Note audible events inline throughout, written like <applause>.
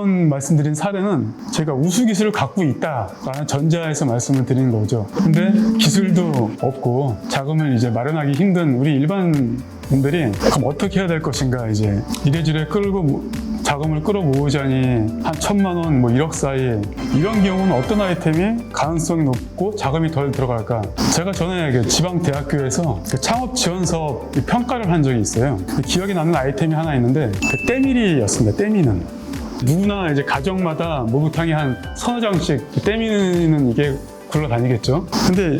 이번 말씀드린 사례는 제가 우수 기술을 갖고 있다라는 전제하에서 말씀을 드리는 거죠. 근데 기술도 없고 자금을 이제 마련하기 힘든 우리 일반 분들이 그럼 어떻게 해야 될 것인가 이제 이래저래 끌고 모- 자금을 끌어모으자니 한 천만 원, 뭐 1억 사이 이런 경우는 어떤 아이템이 가능성이 높고 자금이 덜 들어갈까? 제가 전에 그 지방 대학교에서 그 창업 지원 사업 평가를 한 적이 있어요. 그 기억에 남는 아이템이 하나 있는데 그 때밀이였습니다. 때미는 누구나 이제 가정마다 목욕탕이 한 서너 장씩 그 때미는 이게 굴러다니겠죠. 근데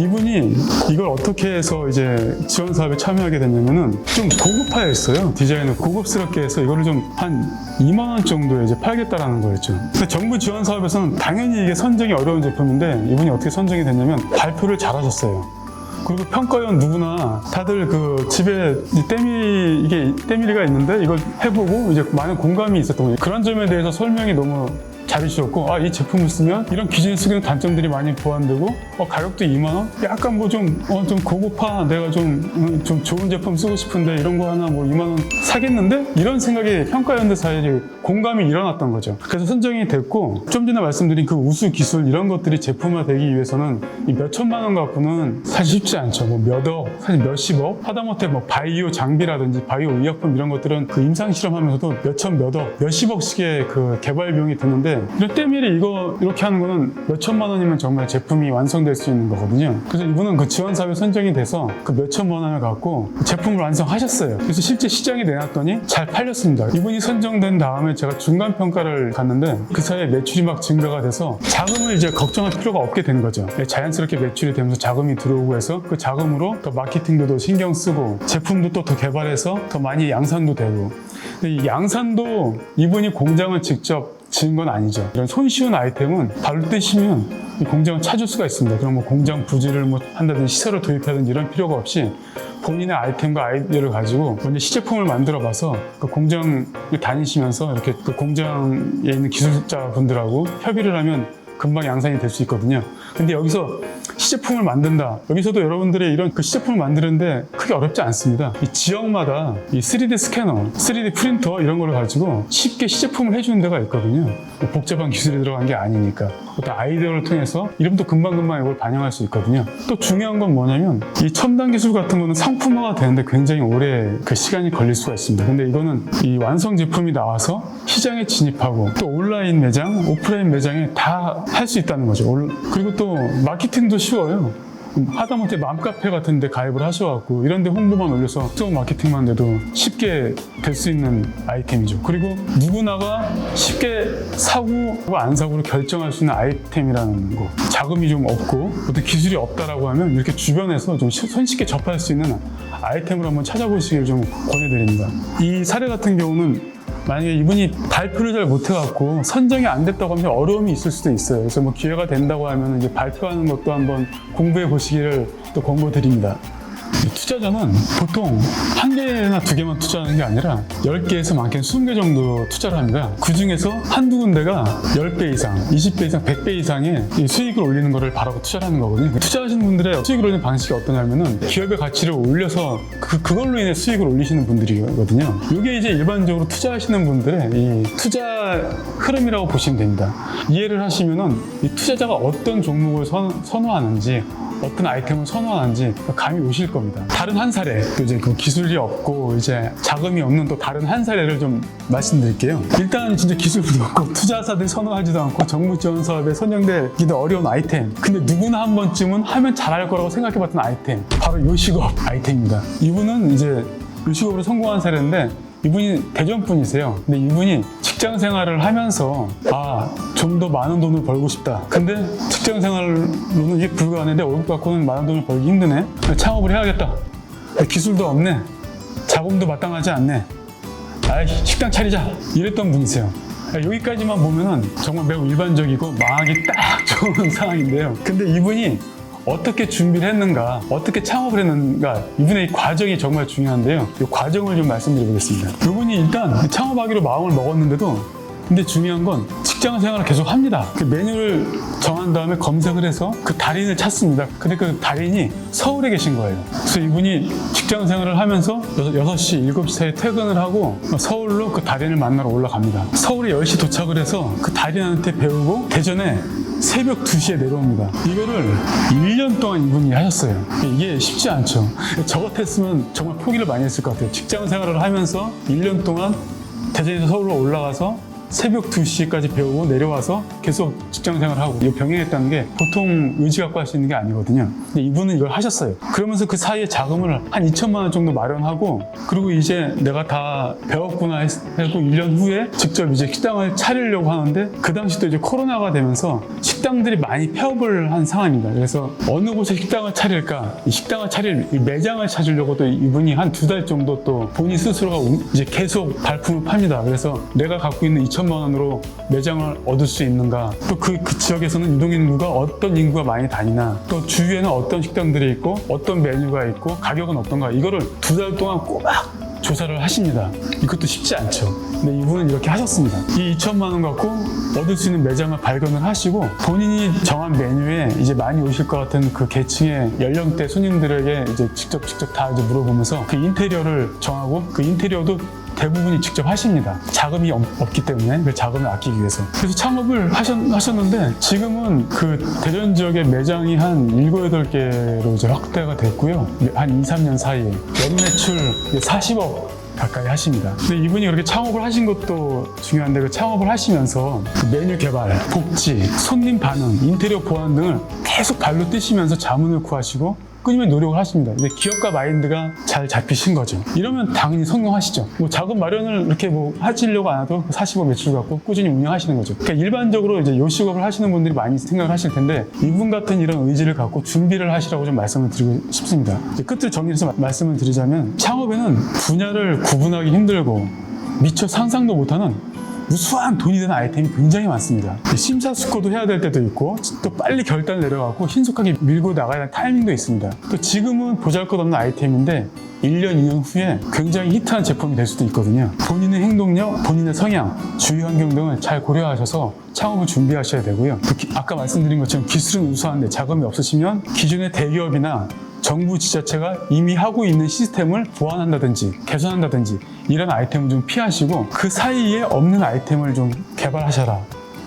이분이 이걸 어떻게 해서 이제 지원 사업에 참여하게 됐냐면은 좀 고급화했어요. 디자인을 고급스럽게 해서 이거를 좀 한 2만 원 정도에 이제 팔겠다라는 거였죠. 근데 정부 지원 사업에서는 당연히 이게 선정이 어려운 제품인데 이분이 어떻게 선정이 됐냐면 발표를 잘하셨어요. 그리고 평가원 누구나 다들 그 집에 이 때밀 이게 때밀이가 있는데 이걸 해보고 이제 많은 공감이 있었던 거예요. 그런 점에 대해서 설명이 너무 잘해주셨고 아 이 제품을 쓰면 이런 기준에 쓰는 단점들이 많이 보완되고 어, 가격도 2만 원? 약간 뭐좀 어, 좀 고급화 내가 좀, 음, 좀 좋은 제품 쓰고 싶은데 이런 거 하나 뭐 2만 원 사겠는데 이런 생각이 평가위원들 사이에 공감이 일어났던 거죠. 그래서 선정이 됐고 좀 전에 말씀드린 그 우수 기술 이런 것들이 제품화되기 위해서는 이 몇천만 원 갖고는 사실 쉽지 않죠. 뭐 몇억, 사실 몇십억 하다못해 뭐 바이오 장비라든지 바이오 의약품 이런 것들은 그 임상 실험하면서도 몇천 몇억, 몇십억씩의 그 개발 비용이 드는데 이런 때밀이 이거 이렇게 하는 거는 몇 천만 원이면 정말 제품이 완성될 수 있는 거거든요. 그래서 이분은 그 지원 사업에 선정이 돼서 그 몇 천만 원을 갖고 제품을 완성하셨어요. 그래서 실제 시장에 내놨더니 잘 팔렸습니다. 이분이 선정된 다음에 제가 중간 평가를 갔는데 그 사이에 매출이 막 증가가 돼서 자금을 이제 걱정할 필요가 없게 된 거죠. 네, 자연스럽게 매출이 되면서 자금이 들어오고 해서 그 자금으로 더 마케팅도 더 신경 쓰고 제품도 또 더 개발해서 더 많이 양산도 되고 이 양산도 이분이 공장을 직접 지은 건 아니죠. 이런 손쉬운 아이템은 발로 떼시면 이 공장을 찾을 수가 있습니다. 그럼 뭐 공장 부지를 뭐 한다든지 시설을 도입하든지 이런 필요가 없이 본인의 아이템과 아이디어를 가지고 먼저 시제품을 만들어 봐서 그 공장에 다니시면서 이렇게 그 공장에 있는 기술자분들하고 협의를 하면 금방 양산이 될 수 있거든요. 근데 여기서 시제품을 만든다. 여기서도 여러분들의 이런 그 시제품을 만드는데 크게 어렵지 않습니다. 이 지역마다 이 3D 스캐너, 3D 프린터 이런 걸 가지고 쉽게 시제품을 해주는 데가 있거든요. 뭐 복잡한 기술이 들어간 게 아니니까. 어떤 아이디어를 통해서 이름도 금방금방 이걸 반영할 수 있거든요. 또 중요한 건 뭐냐면 이 첨단 기술 같은 거는 상품화가 되는데 굉장히 오래 그 시간이 걸릴 수가 있습니다. 근데 이거는 이 완성 제품이 나와서 시장에 진입하고 또 온라인 매장, 오프라인 매장에 다 할 수 있다는 거죠. 올- 그리고 또 마케팅도 쉬워 요. 음, 하다못해 맘카페 같은 데 가입을 하셔갖고 이런 데 홍보만 올려서 속 마케팅만 돼도 쉽게 될 수 있는 아이템이죠. 그리고 누구나가 쉽게 사고 안 사고를 결정할 수 있는 아이템이라는 거. 자금이 좀 없고 어떤 기술이 없다라고 하면 이렇게 주변에서 좀 쉬- 손쉽게 접할 수 있는 아이템을 한번 찾아보시길 좀 권해드립니다. 이 사례 같은 경우는 만약에 이분이 발표를 잘 못해갖고 선정이 안 됐다고 하면 어려움이 있을 수도 있어요. 그래서 뭐 기회가 된다고 하면 이제 발표하는 것도 한번 공부해 보시기를 또 권고드립니다. 이 투자자는 보통 한 개나 두 개만 투자하는 게 아니라 10개에서 많게는 20개 정도 투자를 합니다. 그 중에서 한두 군데가 10배 이상, 20배 이상, 100배 이상의 이 수익을 올리는 거를 바라고 투자를 하는 거거든요. 투자하시는 분들의 수익을 올리는 방식이 어떠냐면은 기업의 가치를 올려서 그, 그걸로 인해 수익을 올리시는 분들이거든요. 이게 이제 일반적으로 투자하시는 분들의 이 투자 흐름이라고 보시면 됩니다. 이해를 하시면은 이 투자자가 어떤 종목을 선, 선호하는지 어떤 아이템을 선호하는지 감이 오실 겁니다. 다른 한 사례, 또 이제 그 기술이 없고 이제 자금이 없는 또 다른 한 사례를 좀 말씀드릴게요. 일단 진짜 기술도 없고 투자사들이 선호하지도 않고 정부 지원 사업에 선정되기도 어려운 아이템. 근데 누구나 한 번쯤은 하면 잘할 거라고 생각해봤던 아이템. 바로 요식업 아이템입니다. 이분은 이제 요식업으로 성공한 사례인데 이분이 대전 분이세요. 근데 이분이 직장 생활을 하면서 아 좀 더 많은 돈을 벌고 싶다. 근데 직장 생활로는 이게 불가능한데 월급 갖고는 많은 돈을 벌기 힘드네. 창업을 해야겠다. 기술도 없네. 자금도 마땅하지 않네. 아이 식당 차리자. 이랬던 분이세요. 여기까지만 보면은 정말 매우 일반적이고 망하기 딱 좋은 <laughs> 상황인데요. 근데 이분이 어떻게 준비를 했는가, 어떻게 창업을 했는가, 이분의 이 과정이 정말 중요한데요. 이 과정을 좀 말씀드려 보겠습니다. 이분이 일단 창업하기로 마음을 먹었는데도, 근데 중요한 건 직장 생활을 계속 합니다. 그 메뉴를 정한 다음에 검색을 해서 그 달인을 찾습니다. 근데 그 달인이 서울에 계신 거예요. 그래서 이분이 직장 생활을 하면서 6시, 7시 사이에 퇴근을 하고 서울로 그 달인을 만나러 올라갑니다. 서울에 10시 도착을 해서 그 달인한테 배우고 대전에 새벽 2시에 내려옵니다. 이거를 1년 동안 이분이 하셨어요. 이게 쉽지 않죠. 저 같았으면 정말 포기를 많이 했을 것 같아요. 직장 생활을 하면서 1년 동안 대전에서 서울로 올라가서 새벽 2시까지 배우고 내려와서 계속 직장 생활하고 이 병행했다는 게 보통 의지 갖고 할 수 있는 게 아니거든요. 근데 이분은 이걸 하셨어요. 그러면서 그 사이에 자금을 한 2천만 원 정도 마련하고 그리고 이제 내가 다 배웠구나 했- 하고 1년 후에 직접 이제 식당을 차리려고 하는데 그 당시 또 이제 코로나가 되면서 식당들이 많이 폐업을 한 상황입니다. 그래서 어느 곳에 식당을 차릴까 이 식당을 차릴 이 매장을 찾으려고 또 이분이 한 두 달 정도 또 본인 스스로가 운- 이제 계속 발품을 팝니다. 그래서 내가 갖고 있는 2천만 원으로 매장을 얻을 수 있는가 또그 그 지역에서는 유동 인구가 어떤 인구가 많이 다니나 또 주위에는 어떤 식당들이 있고 어떤 메뉴가 있고 가격은 어떤가 이거를 두 달 동안 꼬박 조사를 하십니다. 이것도 쉽지 않죠. 근데 이분은 이렇게 하셨습니다. 이 2천만 원 갖고 얻을 수 있는 매장을 발견을 하시고 본인이 정한 메뉴에 이제 많이 오실 것 같은 그 계층의 연령대 손님들에게 이제 직접 직접 다 이제 물어보면서 그 인테리어를 정하고 그 인테리어도 대부분이 직접 하십니다. 자금이 없, 기 때문에 그 자금을 아끼기 위해서. 그래서 창업을 하셨, 하셨 는데 지금은 그 대전 지역의 매장이 한 7, 8개로 이제 확대가 됐고요. 한 2, 3년 사이에 연매출 40억 가까이 하십니다. 근데 이분이 그렇게 창업을 하신 것도 중요한데 그 창업을 하시면서 그 메뉴 개발, 복지, 손님 반응, 인테리어 보안 등을 계속 발로 뛰시면서 자문을 구하시고 끊임없이 노력을 하십니다. 이제 기업가 마인드가 잘 잡히신 거죠. 이러면 당연히 성공하시죠. 뭐 자금 마련을 이렇게 뭐 하시려고 안 해도 40억 매출 갖고 꾸준히 운영하시는 거죠. 그러니까 일반적으로 이제 요식업을 하시는 분들이 많이 생각을 하실 텐데 이분 같은 이런 의지를 갖고 준비를 하시라고 좀 말씀을 드리고 싶습니다. 끝을 정리해서 마- 말씀을 드리자면 창업에는 분야를 구분하기 힘들고 미처 상상도 못하는 무수한 돈이 되는 아이템이 굉장히 많습니다. 심사숙고도 해야 될 때도 있고 또 빨리 결단을 내려가고 신속하게 밀고 나가야 하는 타이밍도 있습니다. 또 지금은 보잘것없는 아이템인데 1년, 2년 후에 굉장히 히트한 제품이 될 수도 있거든요. 본인의 행동력, 본인의 성향, 주위 환경 등을 잘 고려하셔서 창업을 준비하셔야 되고요. 아까 말씀드린 것처럼 기술은 우수한데 자금이 없으시면 기존의 대기업이나 정부 지자체가 이미 하고 있는 시스템을 보완한다든지 개선한다든지 이런 아이템을 좀 피하시고 그 사이에 없는 아이템을 좀 개발하셔라.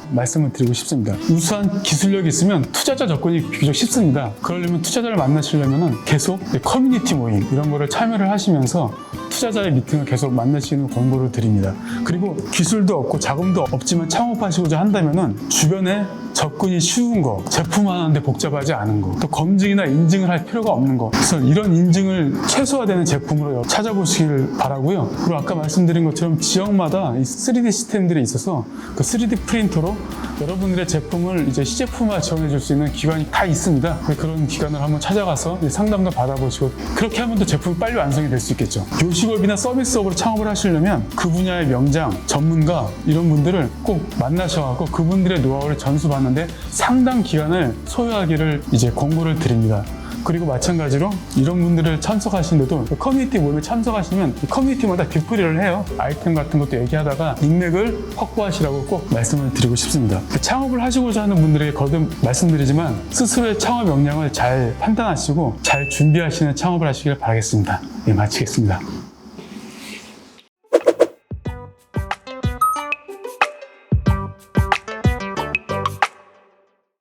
말씀을 드리고 싶습니다. 우수한 기술력이 있으면 투자자 접근이 비교적 쉽습니다. 그러려면 투자자를 만나시려면 계속 커뮤니티 모임 이런 거를 참여를 하시면서 투자자의 미팅을 계속 만나시는 권고를 드립니다. 그리고 기술도 없고 자금도 없지만 창업하시고자 한다면은 주변에 접근이 쉬운 거, 제품 하나인데 복잡하지 않은 거, 또 검증이나 인증을 할 필요가 없는 거. 그래서 이런 인증을 최소화되는 제품으로 찾아보시길 바라고요. 그리고 아까 말씀드린 것처럼 지역마다 이 3D 시스템들이 있어서 그 3D 프린터로 여러분들의 제품을 이제 시제품화 지원해 줄 수 있는 기관이 다 있습니다. 그런 기관을 한번 찾아가서 상담도 받아보시고 그렇게 하면 또 제품이 빨리 완성이 될 수 있겠죠. 요식업이나 서비스업으로 창업을 하시려면 그 분야의 명장, 전문가 이런 분들을 꼭 만나셔갖고 그분들의 노하우를 전수받는 데 상당 기간을 소요하기를 이제 권고를 드립니다. 그리고 마찬가지로 이런 분들을 참석하시는데도 그 커뮤니티 모임에 참석하시면 이 커뮤니티마다 뒷풀이를 해요. 아이템 같은 것도 얘기하다가 인맥을 확보하시라고 꼭 말씀을 드리고 싶습니다. 그 창업을 하시고자 하는 분들에게 거듭 말씀드리지만 스스로의 창업 역량을 잘 판단하시고 잘 준비하시는 창업을 하시길 바라겠습니다. 예, 마치겠습니다.